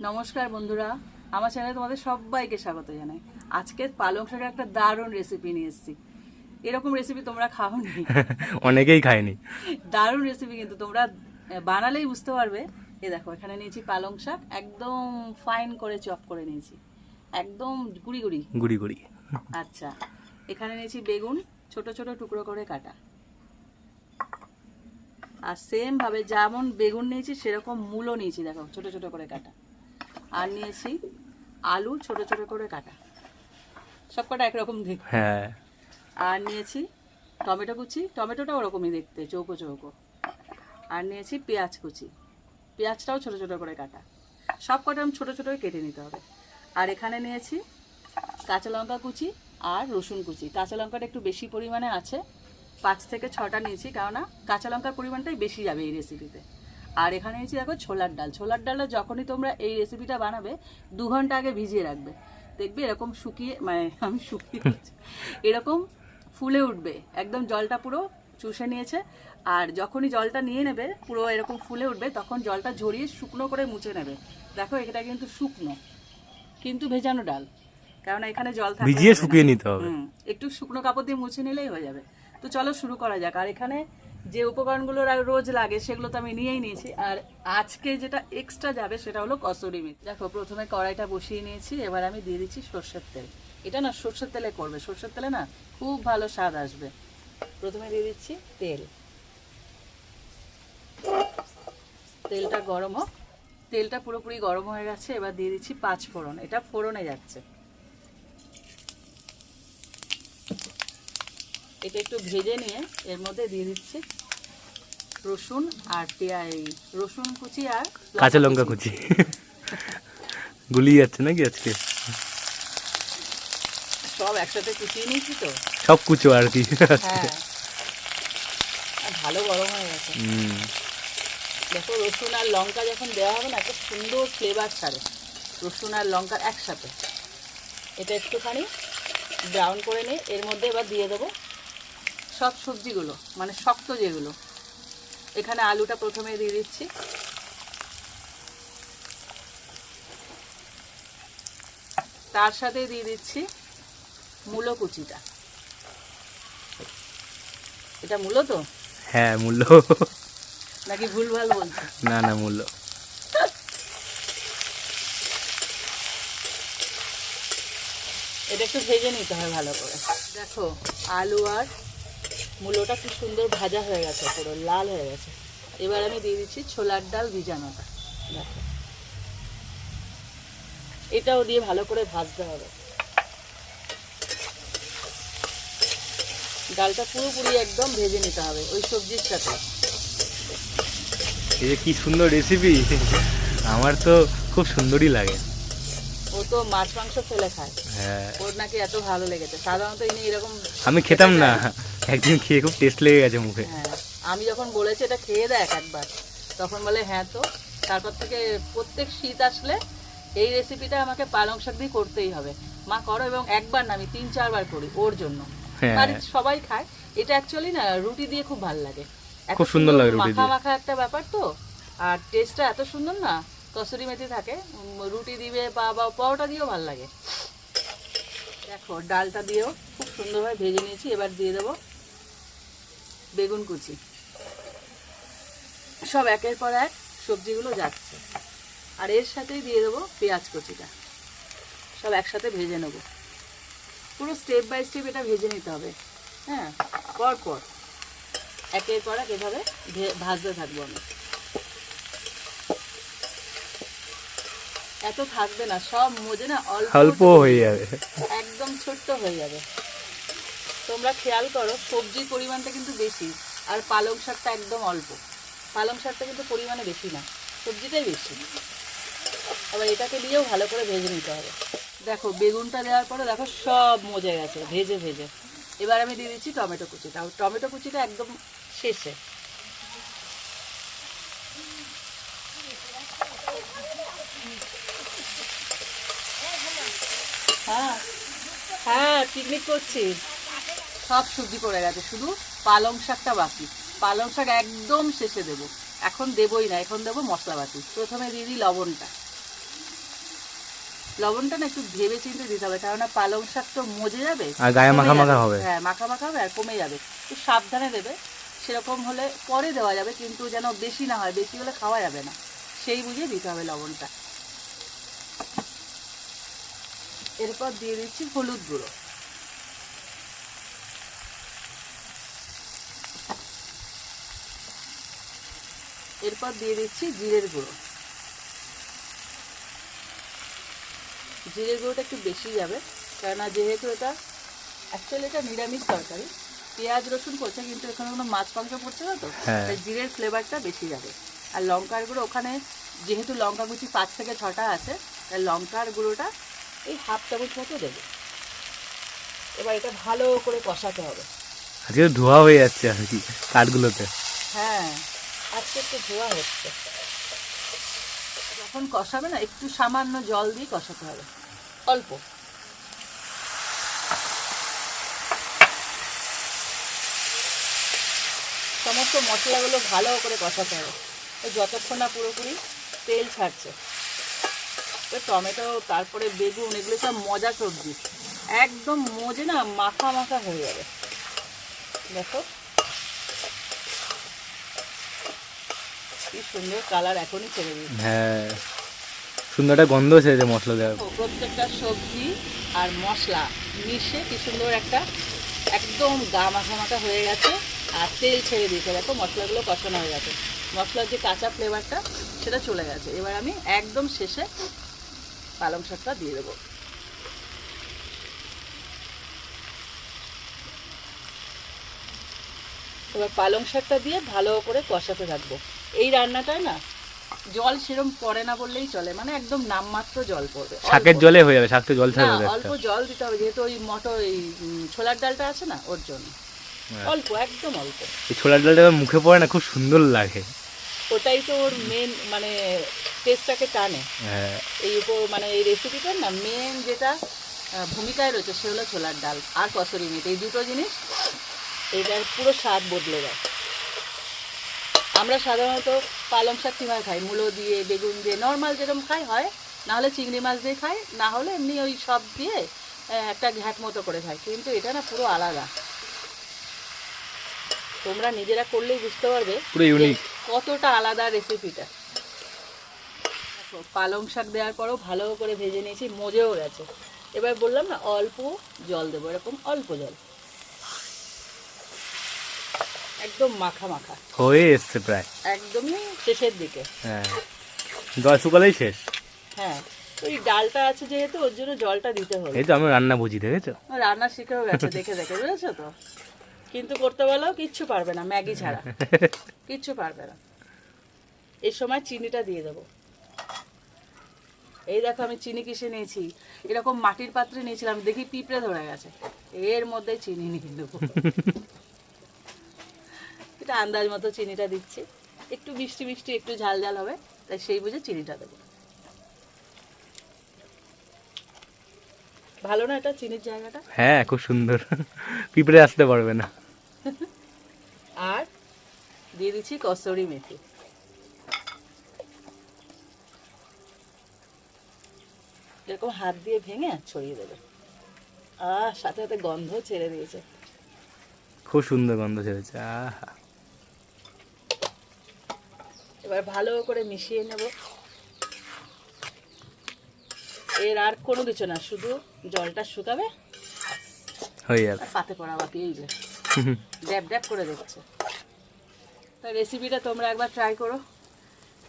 নমস্কার বন্ধুরা আমার চ্যানেলে তোমাদের সবাইকে স্বাগত জানাই। আজকে পালং শাকের একটা দারুণ রেসিপি নিয়ে এসেছি। এরকম রেসিপি তোমরা খাওনি? অনেকেই খায়নি। দারুণ রেসিপি কিন্তু তোমরা বানালেই বুঝতে পারবে। এই দেখো এখানে নিয়েছি পালং শাক একদম ফাইন করে চপ করে নিয়েছি। একদম গুড়ি গুড়ি। গুড়ি গুড়ি। আচ্ছা এখানে নিয়েছি বেগুন ছোট ছোট টুকরো করে কাটা। আর সেম ভাবে যেমন বেগুন নিয়েছি সেরকম মূলও নিয়েছি দেখো ছোট ছোট করে কাটা। আর নিয়েছি আলু ছোট ছোট করে কাটা। সব কটা একরকম দেখতে। হ্যাঁ। আর নিয়েছি টমেটো কুচি। টমেটোটা ওরকমই দেখতে চৌকো চৌকো। আর নিয়েছি পেঁয়াজ কুচি। পেঁয়াজটাও ছোট ছোট করে কাটা। সব কটা আমি ছোটো ছোটোই কেটে নিতে হবে। আর এখানে নিয়েছি কাঁচা লঙ্কা কুচি আর রসুন কুচি। কাঁচা লঙ্কাটা একটু বেশি পরিমাণে আছে। পাঁচ থেকে ছটা নিয়েছি কেননা কাঁচা লঙ্কার পরিমাণটাই বেশি যাবে এই রেসিপিতে আর এখানে নিয়েছি দেখো ছোলার ডাল। ছোলার ডালটা যখনই তোমরা এই রেসিপিটা বানাবে দু ঘণ্টা আগে ভিজিয়ে রাখবে। দেখবে এরকম শুকিয়ে মানে আমি শুকিয়ে এরকম ফুলে উঠবে। একদম জলটা পুরো চুষে নিয়েছে। আর যখনই জলটা নিয়ে নেবে পুরো এরকম ফুলে উঠবে তখন জলটা ঝরিয়ে শুকনো করে মুছে নেবে। দেখো এটা কিন্তু শুকনো কিন্তু ভেজানো ডাল। কারণ এখানে জল থাকলে ভিজিয়ে শুকিয়ে নিতে হবে। একটু শুকনো কাপড় দিয়ে মুছে নিলেই হয়ে যাবে। তো চলো শুরু করা যাক। আর এখানে যে উপকরণগুলো রোজ লাগে সেগুলো তো আমি নিয়েই নিয়েছি। আর আজকে যেটা এক্সট্রা যাবে সেটা হলো কসুরি মেথি। দেখো, প্রথমে কড়াইটা বসিয়ে নিয়েছি, এবার আমি দিয়ে দিচ্ছি সর্ষের তেল। এটা না সর্ষের তেলে করবে। সর্ষের তেলে না খুব ভালো স্বাদ আসবে। প্রথমে দিয়ে দিচ্ছি তেল। তেলটা গরম হোক। তেলটা পুরোপুরি গরম হয়ে গেছে, এবার দিয়ে দিচ্ছি পাঁচ ফোড়ন এটা ফোড়নে যাচ্ছে। এটা একটু ভেজে নিয়ে এর মধ্যে দিয়ে দিচ্ছি রসুন আর পেঁয়াজ রসুন কুচি আর কাঁচা লঙ্কা কুচি। গুলিয়ে যাচ্ছে নাকি আজকে? সব একসাথে কুচিয়ে নিয়েছি তো। সব কুচো আর কি। হ্যাঁ। ভালো গরম হয়ে গেছে। দেখো রসুন আর লঙ্কা যখন দেওয়া হবে না একটা সুন্দর ফ্লেভার ছাড়ে। রসুন আর লঙ্কার একসাথে। এটা একটুখানি ব্রাউন করে নিয়ে এর মধ্যে এবার দিয়ে দেবো সব সবজিগুলো মানে শক্ত যেগুলো। এখানে আলুটা প্রথমে দিয়ে দিচ্ছি। তার সাথে দিয়ে দিচ্ছি মূলো কুচিটা। এটা মূলো তো? হ্যাঁ মূল্য নাকি ভুলভাল বলছি? না না মূল্য এটা একটু ভেজে নিতে হয় ভালো করে। দেখো আলু আর মূলোটা খুব সুন্দর ভাজা হয়ে গেছে পুরো লাল হয়ে গেছে। এবার আমি দিয়ে দিচ্ছি ছোলার ডাল ভিজানোটা। দেখো এটাও দিয়ে ভালো করে ভাজতে হবে। ডালটা পুরোপুরি একদম ভেজে নিতে হবে ওই সবজির সাথে। এই যে কি সুন্দর রেসিপি আমার তো খুব সুন্দরই লাগে। ও তো মাছ মাংস ফেলে খায়। হ্যাঁ। ওর নাকি এত ভালো লেগেছে। সাধারণত ইনি এরকম আমি খেতাম না। একদিন খেয়ে খুব টেস্ট লেগে গেছে মুখে। হ্যাঁ আমি যখন বলেছি এটা খেয়ে দেখ একবার তখন বলে হ্যাঁ তো। তারপর থেকে প্রত্যেক শীত আসলে এই রেসিপিটা আমাকে পালং শাক দিয়ে করতেই হবে। মা করো এবং একবার না আমি তিন চারবার করি ওর জন্য। হ্যাঁ। সবাই খায়। এটা অ্যাকচুয়ালি না রুটি দিয়ে খুব ভালো লাগে। খুব সুন্দর লাগে রুটি মাখা মাখা একটা ব্যাপার তো। আর টেস্টটা এত সুন্দর না কসুরি মেথি থাকে। রুটি দিবে বা বা পরোটা দিয়েও ভালো লাগে। দেখো ডালটা দিয়েও খুব সুন্দরভাবে ভেজে নিয়েছি। এবার দিয়ে দেবো বেগুন কুচি। সব একের পর এক সবজিগুলো যাচ্ছে। আর এর সাথেই দিয়ে দেবো পেঁয়াজ কুচিটা। সব একসাথে ভেজে নেব। পুরো স্টেপ বাই স্টেপ এটা ভেজে নিতে হবে। হ্যাঁ পর পর। একের পর এক এভাবে ভাজতে থাকব আমি। এত থাকবে না সব মজে না অল্প অল্প হয়ে যাবে। একদম ছোট্ট হয়ে যাবে। তোমরা খেয়াল করো, সবজির পরিমাণটা কিন্তু বেশি আর পালং শাকটা একদম অল্প। পালং শাকটা কিন্তু পরিমাণে বেশি না, সবজিটাই বেশি। আবার এটাকে দিয়েও ভালো করে ভেজে নিতে হবে। দেখো, বেগুনটা দেওয়ার পরে দেখো সব মজে গেছে, ভেজে ভেজে। এবার আমি দিয়ে দিচ্ছি টমেটো কুচিটা টমেটো কুচিটা একদম শেষে। হ্যাঁ হ্যাঁ পিকনিক করছি সব সবজি পড়ে গেছে শুধু পালং শাকটা বাকি। পালং শাক একদম শেষে দেবো। এখন দেবই না এখন দেবো মশলাপাতি। প্রথমে দিয়ে দিই লবণটা। লবণটা না একটু ভেবে চিন্তে দিতে হবে কেননা পালং শাক তো মজে যাবে। আর গায়ে মাখা মাখা হবে। হ্যাঁ মাখা মাখা হবে আর কমে যাবে। একটু সাবধানে দেবে। সেরকম হলে পরে দেওয়া যাবে কিন্তু যেন বেশি না হয় বেশি হলে খাওয়া যাবে না। সেই বুঝে দিতে হবে লবণটা। এরপর দিয়ে দিচ্ছি হলুদ গুঁড়ো। এরপর দিয়ে দিচ্ছি জিরের গুঁড়ো। জিরের গুঁড়োটা একটু বেশি যাবে কেননা যেহেতু এটা অ্যাকচুয়ালি এটা নিরামিষ তরকারি পেঁয়াজ রসুন পড়ছে কিন্তু এখানে কোনো মাছ মাংস পড়ছে না তো? হ্যাঁ। তাই জিরের ফ্লেভারটা বেশি যাবে। আর লঙ্কার গুঁড়ো ওখানে যেহেতু লঙ্কা কুচি পাঁচ থেকে ছটা আছে তাই লঙ্কার গুঁড়োটা এই হাফ চামচ মতো দেবে। এবার এটা ভালো করে কষাতে হবে। আজকে ধোয়া হয়ে যাচ্ছে আর কি কাঠগুলোতে। হ্যাঁ। আজকে একটু ধোয়া হচ্ছে। যখন কষাবে না একটু সামান্য জল দিয়ে কষাতে হবে। অল্প। সমস্ত মশলাগুলো ভালো করে কষাতে হবে। তো যতক্ষণ না পুরোপুরি তেল ছাড়ছে। তো টমেটো তারপরে বেগুন এগুলো সব মজা সবজি। একদম মজে না মাখা মাখা হয়ে যাবে। দেখো। কি সুন্দর কালার এখনই ছেড়ে দিয়েছে। হ্যাঁ সুন্দর একটা গন্ধ ছেড়েছে মশলা দেওয়ার। প্রত্যেকটা সবজি আর মশলা মিশে কি সুন্দর একটা একদম গা মাখা মাখা হয়ে গেছে আর তেল ছেড়ে দিয়েছে। দেখো মশলাগুলো কষানো হয়ে গেছে। মশলার যে কাঁচা ফ্লেভারটা সেটা চলে গেছে। এবার আমি একদম শেষে পালং শাকটা দিয়ে দেবো। এবার পালং শাকটা দিয়ে ভালো করে কষাতে থাকব। এই রান্নাটায় না জল সেরম পড়ে না বললেই চলে মানে একদম নামমাত্র জল পড়বে। শাকের জলে হয়ে যাবে শাক তো জল না অল্প জল দিতে হবে যেহেতু ওই মটর এই ছোলার ডালটা আছে না ওর জন্য। হ্যাঁ। অল্প একদম অল্প। এই ছোলার ডালটা মুখে পড়ে না খুব সুন্দর লাগে। ওটাই তো ওর মেন মানে টেস্টটাকে টানে। হ্যাঁ। এই উপর মানে এই রেসিপিটার না মেন যেটা ভূমিকায় রয়েছে সে হলো ছোলার ডাল আর কসুরি মেথি। এই দুটো জিনিস এটার পুরো স্বাদ বদলে দেয় আমরা সাধারণত পালং শাক কীভাবে খাই? মূলো দিয়ে বেগুন দিয়ে নর্মাল যেরকম খাই হয় না হলে চিংড়ি মাছ দিয়ে খাই না হলে এমনি ওই সব দিয়ে একটা ঘ্যাট মতো করে খাই। কিন্তু এটা না পুরো আলাদা। তোমরা নিজেরা করলেই বুঝতে পারবে কতটা আলাদা রেসিপিটা পালং শাক দেওয়ার পরও ভালো করে ভেজে নিয়েছি মজেও গেছে। এবার বললাম না অল্প জল দেবো এরকম অল্প জল। একদম মাখা মাখা। হয়ে এসছে প্রায়। একদমই শেষের দিকে। হ্যাঁ। জল শুকালেই শেষ। হ্যাঁ ওই ডালটা আছে যেহেতু ওর জন্য জলটা দিতে হবে। এই তো আমি রান্না বুঝি দেখেছ? রান্না শিখেও গেছে দেখে দেখে বুঝেছ তো? কিন্তু করতে বলেও কিচ্ছু পারবে না ম্যাগি ছাড়া। কিচ্ছু পারবে না। এই সময় চিনিটা দিয়ে দেবো। এই দেখো আমি চিনি কিসে নিয়েছি? এরকম মাটির পাত্রে নিয়েছিলাম দেখি পিঁপড়ে ধরে গেছে। এর মধ্যে চিনি নিয়ে দেবো এটা আন্দাজ মতো চিনিটা দিচ্ছি। একটু মিষ্টি মিষ্টি একটু ঝাল ঝাল হবে তাই সেই বুঝে চিনিটা দেবো। ভালো না এটা চিনির জায়গাটা? হ্যাঁ খুব সুন্দর। পিঁপড়ে আসতে পারবে না। আর দিয়ে দিচ্ছি কসুরি মেথি। এরকম হাত দিয়ে ভেঙে ছড়িয়ে দেবে। আহ সাথে সাথে গন্ধ ছেড়ে দিয়েছে। খুব সুন্দর গন্ধ ছেড়েছে আহা। এবার ভালো করে মিশিয়ে নেব। এর আর কোনো কিছু না শুধু জলটা শুকাবে হয়ে যাবে। পাতে পড়া বাকি এই যে। ড্যাব ড্যাব করে দিচ্ছে। তা রেসিপিটা তোমরা একবার ট্রাই করো।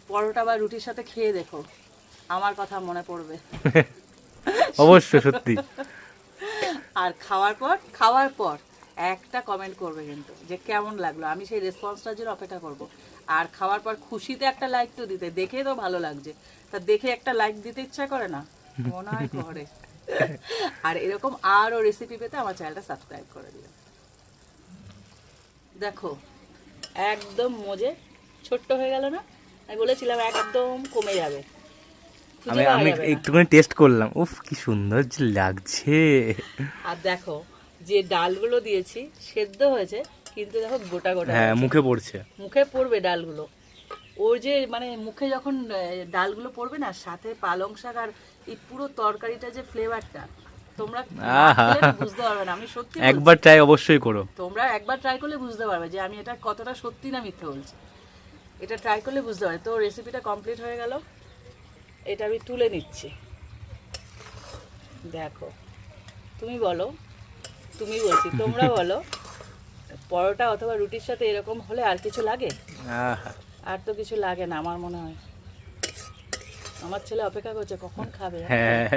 পরোটা বা রুটির সাথে খেয়ে দেখো। আমার কথা মনে পড়বে। অবশ্য সত্যি। আর খাওয়ার পর খাওয়ার পর একটা কমেন্ট করবে কিন্তু যে কেমন লাগল। আমি সেই রেসপন্সটার জন্য অপেক্ষা করব। আর খাওয়ার পর খুশিতে একটা লাইক তো দিতে দেখে তো ভালো লাগছে। তা দেখে একটা লাইক দিতে ইচ্ছা করে না? মনে হয় করে। আর এরকম আরও রেসিপি পেতে আমার চ্যানেলটা সাবস্ক্রাইব করে দিও। দেখো একদম মজে ছোট্ট হয়ে গেল না? আমি বলেছিলাম একদম কমে যাবে। আমি আমি একটুখানি টেস্ট করলাম। উফ কি সুন্দর লাগছে। আর দেখো যে ডালগুলো দিয়েছি সেদ্ধ হয়েছে কিন্তু দেখো গোটা গোটা হ্যাঁ মুখে পড়ছে। মুখে পড়বে ডালগুলো। ওর যে মানে মুখে যখন ডালগুলো পড়বে না সাথে পালং শাক আর এই পুরো তরকারিটা যে ফ্লেভারটা তোমরা বুঝতে পারবে না। আমি সত্যি একবার ট্রাই অবশ্যই করো। তোমরা একবার ট্রাই করলে বুঝতে পারবে যে আমি এটা কতটা সত্যি না মিথ্যে বলছি। এটা ট্রাই করলে বুঝতে পারবে। তো রেসিপিটা কমপ্লিট হয়ে গেল। এটা আমি তুলে নিচ্ছি। দেখো। তুমি বলো। তুমি বলছি। তোমরা বলো। পরোটা অথবা রুটির সাথে এরকম হলে আর কিছু লাগে? আর তো কিছু লাগে না আমার মনে হয়। আমার ছেলে অপেক্ষা করছে কখন খাবে? হ্যাঁ।